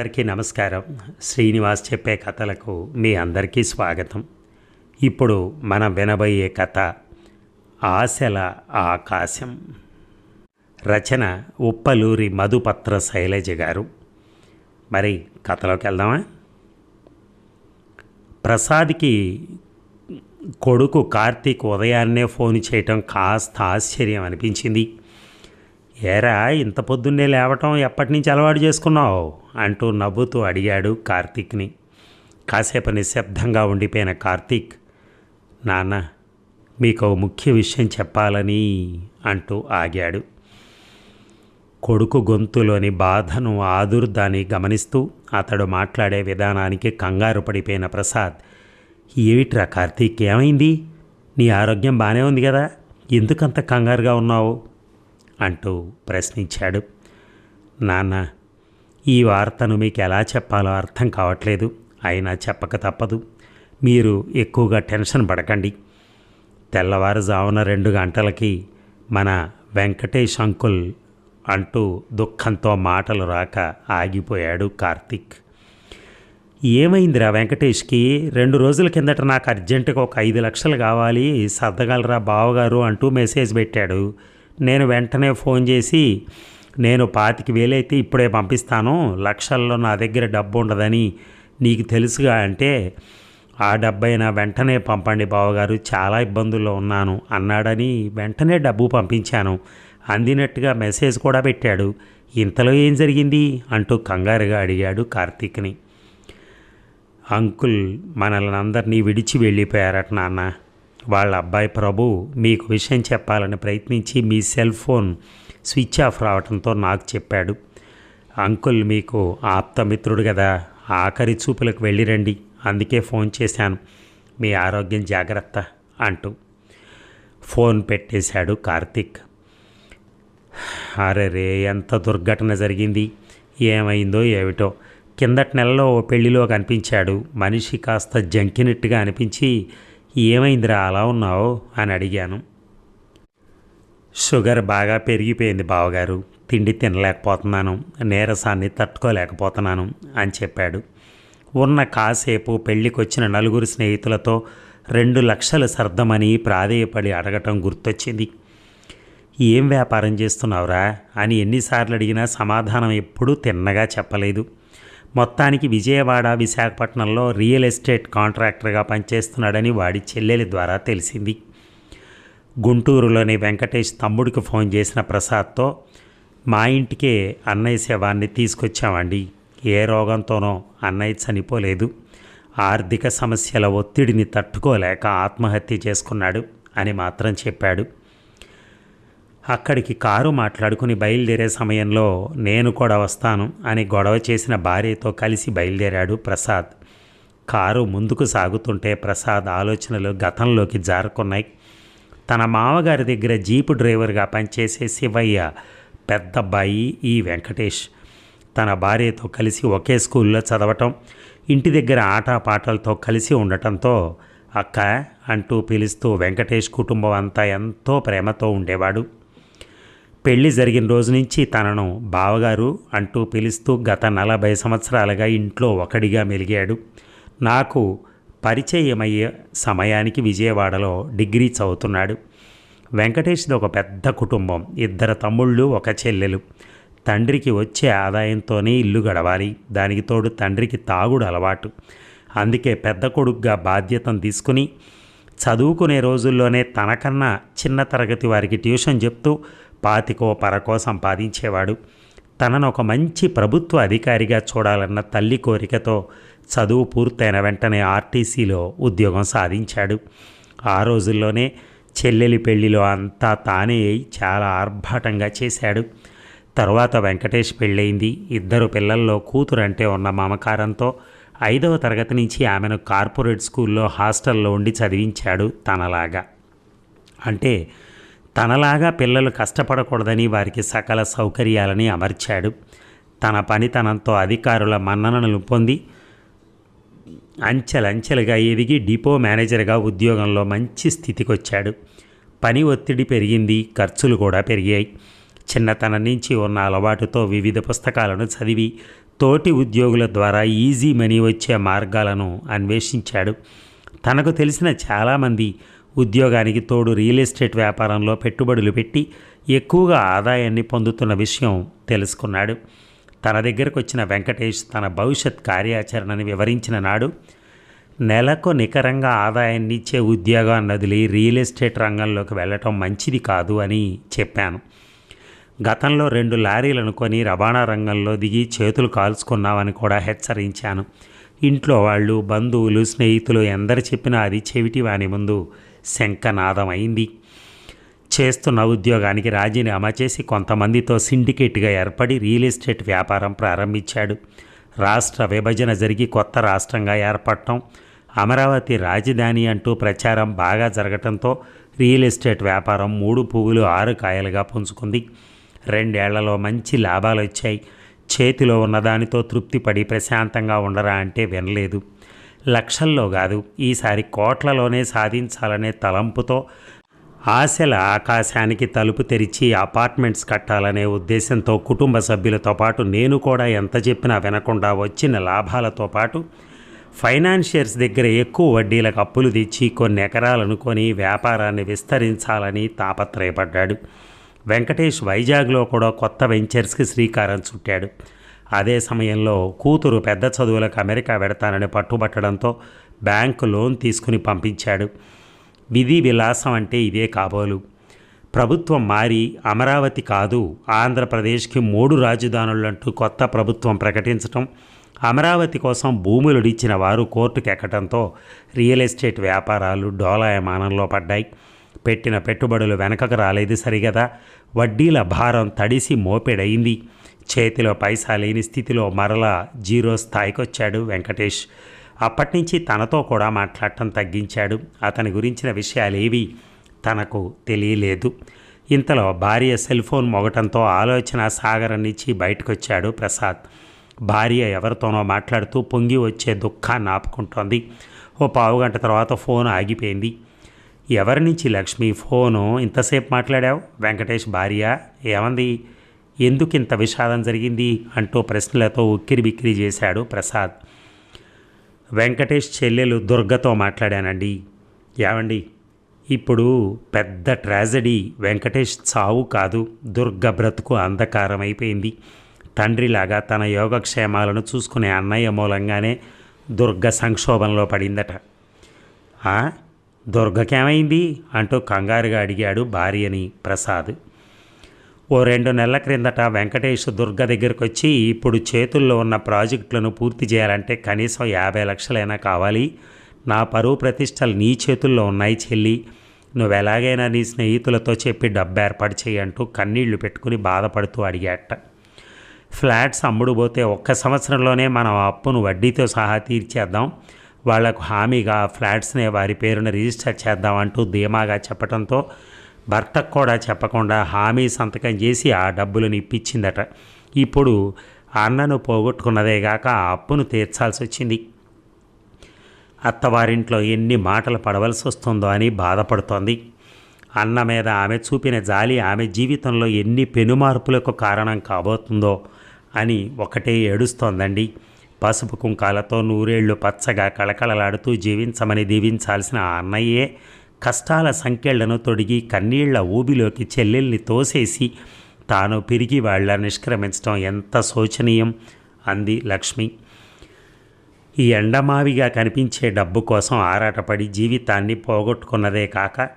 అందరికీ నమస్కారం. శ్రీనివాస్ చెప్పే కథలకు మీ అందరికీ స్వాగతం. ఇప్పుడు మనం వినబోయే కథ ఆశల ఆకాశం. రచన ఉప్పలూరి మధుపత్ర శైలజ గారు. మరి కథలోకి వెళ్దామా? ప్రసాద్కి కొడుకు కార్తీక్ ఉదయాన్నే ఫోన్ చేయటం కాస్త ఆశ్చర్యం అనిపించింది. ఏరా ఇంత పొద్దున్నే లేవటం ఎప్పటి నుంచి అలవాటు చేసుకున్నావు? అంటూ నవ్వుతూ అడిగాడు కార్తీక్ని. కాసేపు నిశ్శబ్దంగా ఉండిపోయిన కార్తీక్ నాన్న మీకు ముఖ్య విషయం చెప్పాలని అంటూ ఆగాడు. కొడుకు గొంతులోని బాధను ఆదుర్దాన్ని గమనిస్తూ అతడు మాట్లాడే విధానానికి కంగారు పడిపోయిన ప్రసాద్ ఏమిట్రా కార్తీక్ ఏమైంది? నీ ఆరోగ్యం బాగానే ఉంది కదా? ఎందుకంత కంగారుగా ఉన్నావు? అంటూ ప్రశ్నించాడు. నాన్న ఈ వార్తను మీకు ఎలా చెప్పాలో అర్థం కావట్లేదు. అయినా చెప్పక తప్పదు. మీరు ఎక్కువగా టెన్షన్ పడకండి. తెల్లవారుజామున రెండు గంటలకి మన వెంకటేష్ అంకుల్ అంటూ దుఃఖంతో మాటలు రాక ఆగిపోయాడు కార్తిక్. ఏమైందిరా వెంకటేష్కి? రెండు రోజుల కిందట నాకు అర్జెంటుగా ఒక ఐదు లక్షలు కావాలి. సర్దగలరా బావగారు? అంటూ మెసేజ్ పెట్టాడు. నేను వెంటనే ఫోన్ చేసి నేను పాతికి వేలైతే ఇప్పుడే పంపిస్తాను. లక్షల్లో నా దగ్గర డబ్బు ఉండదని నీకు తెలుసుగా అంటే ఆ డబ్బైనా వెంటనే పంపండి బావగారు. చాలా ఇబ్బందుల్లో ఉన్నాను అన్నాడని వెంటనే డబ్బు పంపించాను. అందినట్టుగా మెసేజ్ కూడా పెట్టాడు. ఇంతలో ఏం జరిగింది? అంటూ కంగారుగా అడిగాడు కార్తీక్ని. అంకుల్ మనల్ని అందరినీ విడిచి వెళ్ళిపోయారట నాన్న. వాళ్ళ అబ్బాయి ప్రభు మీకు విషయం చెప్పాలని ప్రయత్నించి మీ సెల్ ఫోన్ స్విచ్ ఆఫ్ రావడంతో నాకు చెప్పాడు. అంకుల్ మీకు ఆప్తమిత్రుడు కదా ఆఖరి చూపులకు వెళ్ళిరండి అందుకే ఫోన్ చేశాను. మీ ఆరోగ్యం జాగ్రత్త అంటూ ఫోన్ పెట్టేశాడు కార్తిక్. అరే రే ఎంత దుర్ఘటన జరిగింది. ఏమైందో ఏమిటో. కిందటి నెలలో ఓ పెళ్ళిలో కనిపించాడు. మనిషి కాస్త జంకినట్టుగా అనిపించి ఏమైందిరా అలా ఉన్నావు అని అడిగాను. షుగర్ బాగా పెరిగిపోయింది బావగారు. తిండి తినలేకపోతున్నాను నీరసాన్ని తట్టుకోలేకపోతున్నాను అని చెప్పాడు. ఉన్న కాసేపు పెళ్ళికొచ్చిన నలుగురు స్నేహితులతో రెండు లక్షలు సర్దమని ప్రాధేయపడి అడగటం గుర్తొచ్చింది. ఏం వ్యాపారం చేస్తున్నావురా? అని ఎన్నిసార్లు అడిగినా సమాధానం ఎప్పుడూ తిన్నగా చెప్పలేదు. మొత్తానికి విజయవాడ విశాఖపట్నంలో రియల్ ఎస్టేట్ కాంట్రాక్టర్గా పనిచేస్తున్నాడని వాడి చెల్లెలి ద్వారా తెలిసింది. గుంటూరులోని వెంకటేష్ తమ్ముడికి ఫోన్ చేసిన ప్రసాద్తో మా ఇంటికే అన్నయ్య శవాన్ని తీసుకొచ్చామండి. ఏ రోగంతోనో అన్నయ్య చనిపోలేదు. ఆర్థిక సమస్యల ఒత్తిడిని తట్టుకోలేక ఆత్మహత్య చేసుకున్నాడు అని మాత్రం చెప్పాడు. అక్కడికి కారు మాట్లాడుకుని బయలుదేరే సమయంలో నేను కూడా వస్తాను అని గొడవ చేసిన భార్యతో కలిసి బయలుదేరాడు ప్రసాద్. కారు ముందుకు సాగుతుంటే ప్రసాద్ ఆలోచనలు గతంలోకి జారుకున్నాయి. తన మామగారి దగ్గర జీపు డ్రైవర్గా పనిచేసే శివయ్య పెద్దబ్బాయి ఈ వెంకటేష్. తన భార్యతో కలిసి ఒకే స్కూల్లో చదవటం ఇంటి దగ్గర ఆటపాటలతో కలిసి ఉండటంతో అక్క అంటూ పిలుస్తూ వెంకటేష్ కుటుంబం అంతా ఎంతో ప్రేమతో ఉండేవాడు. పెళ్ళి జరిగిన రోజు నుంచి తనను బావగారు అంటూ పిలుస్తూ గత నలభై సంవత్సరాలుగా ఇంట్లో ఒకడిగా మెలిగాడు. నాకు పరిచయమయ్యే సమయానికి విజయవాడలో డిగ్రీ చదువుతున్నాడు. వెంకటేష్ది ఒక పెద్ద కుటుంబం. ఇద్దరు తమ్ముళ్ళు ఒక చెల్లెలు. తండ్రికి వచ్చే ఆదాయంతోనే ఇల్లు గడవాలి. దానికి తోడు తండ్రికి తాగుడు అలవాటు. అందుకే పెద్ద కొడుకుగా బాధ్యతను తీసుకుని చదువుకునే రోజుల్లోనే తనకన్నా చిన్న తరగతి వారికి ట్యూషన్ చెప్తూ పాతికో పరకో సంపాదించేవాడు. తనను ఒక మంచి ప్రభుత్వ అధికారిగా చూడాలన్న తల్లి కోరికతో చదువు పూర్తయిన వెంటనే ఆర్టీసీలో ఉద్యోగం సాధించాడు. ఆ రోజుల్లోనే చెల్లెలి పెళ్ళిలో అంతా తానే అయి చాలా ఆర్భాటంగా చేశాడు. తరువాత వెంకటేష్ పెళ్ళయింది. ఇద్దరు పిల్లల్లో కూతురంటే ఉన్న మమకారంతో ఐదవ తరగతి నుంచి ఆమెను కార్పొరేట్ స్కూల్లో హాస్టల్లో ఉండి చదివించాడు తనలాగా. అంటే తనలాగా పిల్లలు కష్టపడకూడదని వారికి సకల సౌకర్యాలని అమర్చాడు. తన పనితనంతో అధికారుల మన్ననలు పొంది అంచెలంచెలుగా ఎదిగి డిపో మేనేజర్గా ఉద్యోగంలో మంచి స్థితికి వచ్చాడు పని ఒత్తిడి పెరిగింది ఖర్చులు కూడా పెరిగాయి. చిన్నతనం నుంచి ఉన్న అలవాటుతో వివిధ పుస్తకాలను చదివి తోటి ఉద్యోగుల ద్వారా ఈజీ మనీ వచ్చే మార్గాలను అన్వేషించాడు. తనకు తెలిసిన చాలామంది ఉద్యోగానికి తోడు రియల్ ఎస్టేట్ వ్యాపారంలో పెట్టుబడులు పెట్టి ఎక్కువగా ఆదాయాన్ని పొందుతున్న విషయం తెలుసుకున్నాడు. తన దగ్గరకు వచ్చిన వెంకటేష్ తన భవిష్యత్ కార్యాచరణని వివరించిన నాడు నెలకు నికరంగా ఆదాయాన్ని ఇచ్చే ఉద్యోగాన్ని వదిలి రియల్ ఎస్టేట్ రంగంలోకి వెళ్ళటం మంచిది కాదు అని చెప్పాను. గతంలో రెండు లారీలను కొని రవాణా రంగంలో దిగి చేతులు కాల్చుకున్నామని కూడా హెచ్చరించాను. ఇంట్లో వాళ్ళు బంధువులు స్నేహితులు ఎందరు చెప్పినా అది చెవిటి వాని ముందు శంఖనాదం అయింది చేస్తున్న ఉద్యోగానికి రాజీనామా చేసి కొంతమందితో సిండికేట్గా ఏర్పడి రియల్ ఎస్టేట్ వ్యాపారం ప్రారంభించాడు. రాష్ట్ర విభజన జరిగి కొత్త రాష్ట్రంగా ఏర్పడటం అమరావతి రాజధాని అంటూ ప్రచారం బాగా జరగటంతో రియల్ ఎస్టేట్ వ్యాపారం మూడు పువ్వులు ఆరు కాయలుగా పుంజుకుంది. రెండేళ్ళలో మంచి లాభాలు వచ్చాయి. చేతిలో ఉన్నదానితో తృప్తిపడి ప్రశాంతంగా ఉండరా అంటే వినలేదు. లక్షల్లో కాదు ఈసారి కోట్లలోనే సాధించాలనే తలంపుతో ఆశల ఆకాశానికి తలుపు తెరిచి అపార్ట్మెంట్స్ కట్టాలనే ఉద్దేశంతో కుటుంబ సభ్యులతో పాటు నేను కూడా ఎంత చెప్పినా వినకుండా వచ్చిన లాభాలతో పాటు ఫైనాన్షియర్స్ దగ్గర ఎక్కువ వడ్డీలకు అప్పులు తెచ్చి కొన్ని ఎకరాలను కొని వ్యాపారాన్ని విస్తరించాలని తాపత్రయపడ్డాడు. వెంకటేష్ వైజాగ్లో కూడా కొత్త వెంచర్స్కి శ్రీకారం చుట్టాడు. అదే సమయంలో కూతురు పెద్ద చదువులకు అమెరికా వెడతానని పట్టుబట్టడంతో బ్యాంకు లోన్ తీసుకుని పంపించాడు. విధి విలాసం అంటే ఇదే కాబోలు. ప్రభుత్వం మారి అమరావతి కాదు ఆంధ్రప్రదేశ్కి మూడు రాజధానులంటూ కొత్త ప్రభుత్వం ప్రకటించటం అమరావతి కోసం భూములు ఇచ్చిన వారు కోర్టుకెక్కడంతో రియల్ ఎస్టేట్ వ్యాపారాలు డోలాయమానంలో పడ్డాయి. పెట్టిన పెట్టుబడులు వెనకకు రాలేదు సరిగదా. వడ్డీల భారం తడిసి మోపెడైంది చేతిలో పైసా లేని స్థితిలో మరలా జీరో స్థాయికి వచ్చాడు వెంకటేష్. అప్పటి నుంచి తనతో కూడా మాట్లాడటం తగ్గించాడు. అతని గురించిన విషయాలేవి తనకు తెలియలేదు. ఇంతలో భార్య సెల్ ఫోన్ మొగటంతో ఆలోచన సాగరనిచ్చి బయటకొచ్చాడు ప్రసాద్. భార్య ఎవరితోనో మాట్లాడుతూ పొంగి వచ్చే దుఃఖాన్ని ఆపుకుంటోంది. ఓ పావుగంట తర్వాత ఫోన్ ఆగిపోయింది. ఎవరి నుంచి లక్ష్మి ఫోను ఇంతసేపు మాట్లాడావు? వెంకటేష్ భార్య ఏమంది? ఎందుకింత విషాదం జరిగింది అంటూ ప్రశ్నలతో ఉక్కిరి బిక్కిరి చేశాడు ప్రసాద్. వెంకటేష్ చెల్లెలు దుర్గతో మాట్లాడానండి. ఏమండి ఇప్పుడు పెద్ద ట్రాజడీ వెంకటేష్ చావు కాదు దుర్గ బ్రతుకు అంధకారం అయిపోయింది తండ్రిలాగా తన యోగక్షేమాలను చూసుకునే అన్నయ్య మూలంగానే దుర్గ సంక్షోభంలో పడిందట. దుర్గకేమైంది? అంటూ కంగారుగా అడిగాడు భార్యని ప్రసాద్. ఓ రెండు నెలల క్రిందట వెంకటేష్ దుర్గ దగ్గరికి వచ్చి ఇప్పుడు చేతుల్లో ఉన్న ప్రాజెక్టులను పూర్తి చేయాలంటే కనీసం యాభై లక్షలైనా కావాలి. నా పరువు ప్రతిష్టలు నీ చేతుల్లో ఉన్నాయి చెల్లి. నువ్వు ఎలాగైనా నీ స్నేహితులతో చెప్పి డబ్బు ఏర్పాటు చేయంటూ కన్నీళ్ళు పెట్టుకుని బాధపడుతూ అడిగాట ఫ్లాట్స్ అమ్ముడు పోతే ఒక్క సంవత్సరంలోనే మనం అప్పును వడ్డీతో సహా తీర్చేద్దాం. వాళ్ళకు హామీగా ఫ్లాట్స్నే వారి పేరున రిజిస్టర్ చేద్దామంటూ ధీమాగా చెప్పడంతో భర్తకు కూడా చెప్పకుండా హామీ సంతకం చేసి ఆ డబ్బులను ఇప్పించిందట. ఇప్పుడు అన్నను పోగొట్టుకున్నదేగాక ఆ అప్పును తీర్చాల్సి వచ్చింది. అత్తవారింట్లో ఎన్ని మాటలు పడవలసి వస్తుందో అని బాధపడుతోంది. అన్న మీద ఆమె చూపిన జాలి ఆమె జీవితంలో ఎన్ని పెనుమార్పులకు కారణం కాబోతుందో అని ఒకటే ఏడుస్తోందండి. పసుపు కుంకాలతో నూరేళ్ళు పచ్చగా కళకళలాడుతూ జీవించమని దీవించాల్సిన ఆ అన్నయ్యే కష్టాల సంఖ్యలను తొడిగి కన్నీళ్ళ ఊబిలోకి చెల్లెల్ని తోసేసి తాను పిరిగి వాళ్ళ నిష్క్రమించడం ఎంత శోచనీయం? అంది లక్ష్మి. ఈ ఎండమావిగా కనిపించే డబ్బు కోసం ఆరాటపడి జీవితాన్ని పోగొట్టుకున్నదే కాక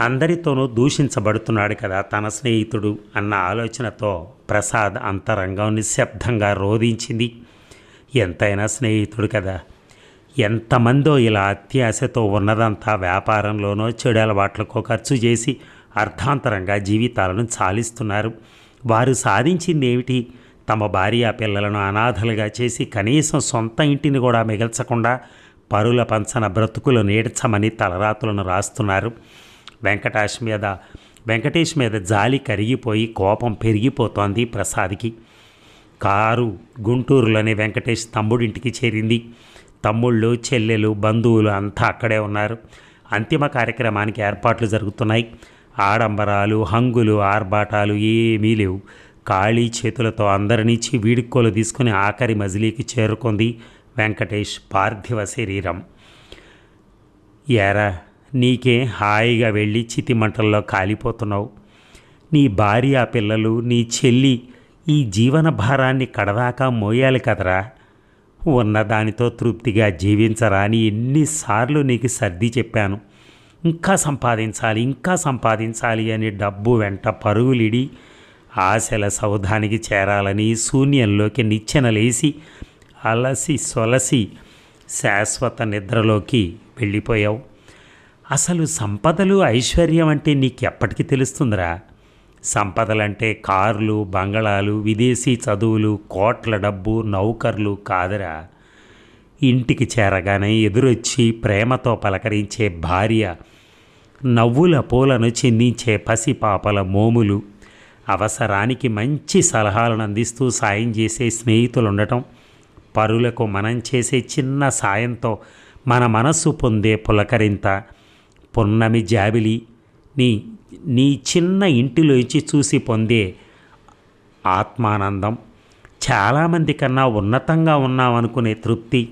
అందరితోనూ దూషించబడుతున్నాడు కదా తన స్నేహితుడు అన్న ఆలోచనతో ప్రసాద్ అంతరంగం నిశ్శబ్దంగా రోధించింది. ఎంతైనా స్నేహితుడు కదా. ఎంతమందో ఇలా అత్యాశతో ఉన్నదంతా వ్యాపారంలోనో చెడు అలవాట్లకో ఖర్చు చేసి అర్థాంతరంగా జీవితాలను చాలిస్తున్నారు. వారు సాధించింది ఏమిటి తమ భార్య పిల్లలను అనాథలుగా చేసి కనీసం సొంత ఇంటిని కూడా మిగల్చకుండా పరుల పంచన బ్రతుకులు నేడ్చమని తలరాతులను రాస్తున్నారు. వెంకటాష్ మీద వెంకటేష్ మీద జాలి కరిగిపోయి కోపం పెరిగిపోతోంది ప్రసాద్కి. కారు గుంటూరులోని వెంకటేష్ తమ్ముడింటికి చేరింది. తమ్ముళ్ళు చెల్లెలు బంధువులు అంతా అక్కడే ఉన్నారు. అంతిమ కార్యక్రమానికి ఏర్పాట్లు జరుగుతున్నాయి. ఆడంబరాలు హంగులు ఆర్భాటాలు ఏమీ లేవు. ఖాళీ చేతులతో అందరినిచ్చి వీడుకోలు తీసుకుని ఆఖరి మజిలీకి చేరుకుంది వెంకటేష్ పార్థివ శరీరం. ఏరా నీకే హాయిగా వెళ్ళి చితిమంటల్లో కాలిపోతున్నావు. నీ భార్య పిల్లలు నీ చెల్లి ఈ జీవన భారాన్ని కడదాకా మోయాలి కదరా. ఉన్న దానితో తృప్తిగా జీవించరా అని ఎన్నిసార్లు నీకు సర్ది చెప్పాను. ఇంకా సంపాదించాలి ఇంకా సంపాదించాలి అని డబ్బు వెంట పరుగులిడి ఆశల సౌధానికి చేరాలని శూన్యంలోకి నిచ్చెనలేసి అలసి సొలసి శాశ్వత నిద్రలోకి వెళ్ళిపోయావు. అసలు సంపదలు ఐశ్వర్యం అంటే నీకెప్పటికి తెలుస్తుందిరా? సంపదలంటే కార్లు బంగళాలు విదేశీ చదువులు కోట్ల డబ్బు నౌకర్లు కాదురా. ఇంటికి చేరగానే ఎదురొచ్చి ప్రేమతో పలకరించే భార్య నవ్వుల పూలను చిందించే పసిపాపల మోములు అవసరానికి మంచి సలహాలను అందిస్తూ సాయం చేసే స్నేహితులు ఉండటం పరులకు మనం చేసే చిన్న సాయంతో మన మనస్సు పొందే పులకరింత పున్నమి జాబిలి నీ నీ చిన్న ఇంటిలోంచి చూసి పొందే ఆత్మానందం. చాలామంది కన్నా ఉన్నతంగా ఉన్నామనుకునే తృప్తి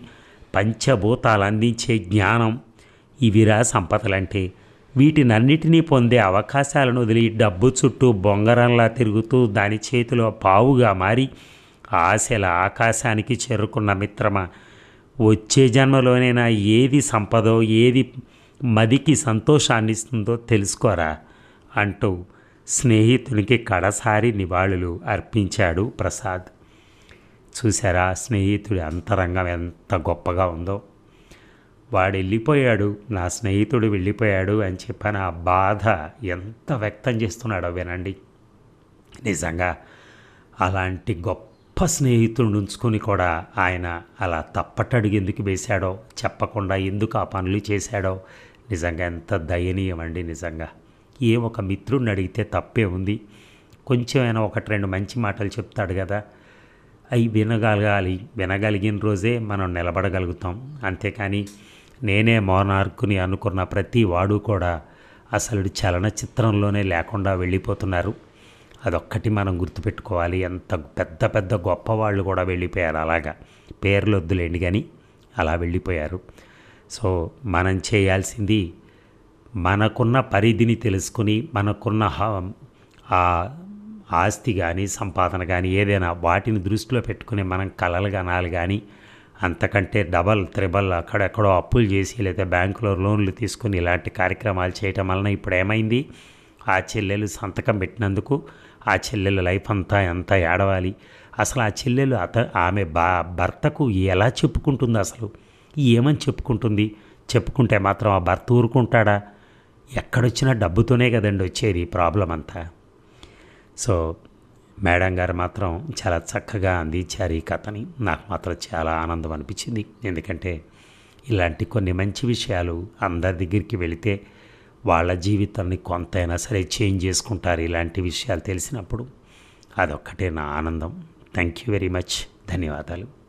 పంచభూతాలు అందించే జ్ఞానం ఇవిరా సంపదలంటే. వీటినన్నిటినీ పొందే అవకాశాలను వదిలి డబ్బు చుట్టూ బొంగరంలా తిరుగుతూ దాని చేతిలో పావుగా మారి ఆశల ఆకాశానికి చేరుకున్న మిత్రమా? వచ్చే జన్మలోనైనా ఏది సంపదో ఏది మదికి సంతోషాన్ని ఇస్తుందో తెలుసుకోరా? అంటూ స్నేహితునికి కడసారి నివాళులు అర్పించాడు ప్రసాద్. చూసారా స్నేహితుడి అంతరంగం ఎంత గొప్పగా ఉందో. వాడు వెళ్ళిపోయాడు నా స్నేహితుడు వెళ్ళిపోయాడు అని చెప్పని ఆ బాధ ఎంత వ్యక్తం చేస్తున్నాడో వినండి. నిజంగా అలాంటి గొప్ప స్నేహితుడిని ఉంచుకొని కూడా ఆయన అలా తప్పటడుగు ఎందుకు వేశాడో చెప్పకుండా ఎందుకు ఆ పనులు చేశాడో నిజంగా ఎంత దయనీయం అండి నిజంగా. ఏ ఒక మిత్రుడిని అడిగితే తప్పే ఉంది. కొంచెమైనా ఒకటి రెండు మంచి మాటలు చెప్తాడు కదా. అవి వినగలగాలి వినగలిగిన రోజే మనం నిలబడగలుగుతాం. అంతేకాని నేనే మోనార్కుని అనుకున్న ప్రతి వాడు కూడా అసలు చలనచిత్రంలోనే లేకుండా వెళ్ళిపోతున్నారు. అదొక్కటి మనం గుర్తుపెట్టుకోవాలి. ఎంత పెద్ద పెద్ద గొప్ప వాళ్ళు కూడా వెళ్ళిపోయారు అలాగా. పేర్లు వద్దులేండి కానీ అలా వెళ్ళిపోయారు. సో మనం చేయాల్సింది మనకున్న పరిధిని తెలుసుకుని మనకున్న హ- ఆస్తి కానీ సంపాదన కానీ ఏదైనా వాటిని దృష్టిలో పెట్టుకుని మనం కలలు కనాలి కానీ అంతకంటే డబల్ త్రిబల్ అక్కడెక్కడో అప్పులు చేసి లేదా బ్యాంకులో లోన్లు తీసుకుని ఇలాంటి కార్యక్రమాలు చేయటం వలన ఇప్పుడు ఏమైంది? ఆ చెల్లెలు సంతకం పెట్టినందుకు ఆ చెల్లెలు లైఫ్ అంతా ఎంత ఏడవాలి? అసలు ఆ చెల్లెలు అత ఆమె బా భర్తకు ఎలా చెప్పుకుంటుంది అసలు? ఏమని చెప్పుకుంటుంది? చెప్పుకుంటే మాత్రం ఆ భర్త ఊరుకుంటాడా? ఎక్కడొచ్చినా డబ్బుతోనే కదండి వచ్చేది ప్రాబ్లం అంతా. సో మేడం గారు మాత్రం చాలా చక్కగా అందించారు ఈ కథని. నాకు మాత్రం చాలా ఆనందం అనిపించింది. ఎందుకంటే ఇలాంటి కొన్ని మంచి విషయాలు అందరి దగ్గరికి వెళితే వాళ్ళ జీవితాన్ని కొంతైనా సరే చేంజ్ చేసుకుంటారు ఇలాంటి విషయాలు తెలిసినప్పుడు అదొక్కటే నా ఆనందం. థ్యాంక్ యూ వెరీ మచ్ ధన్యవాదాలు.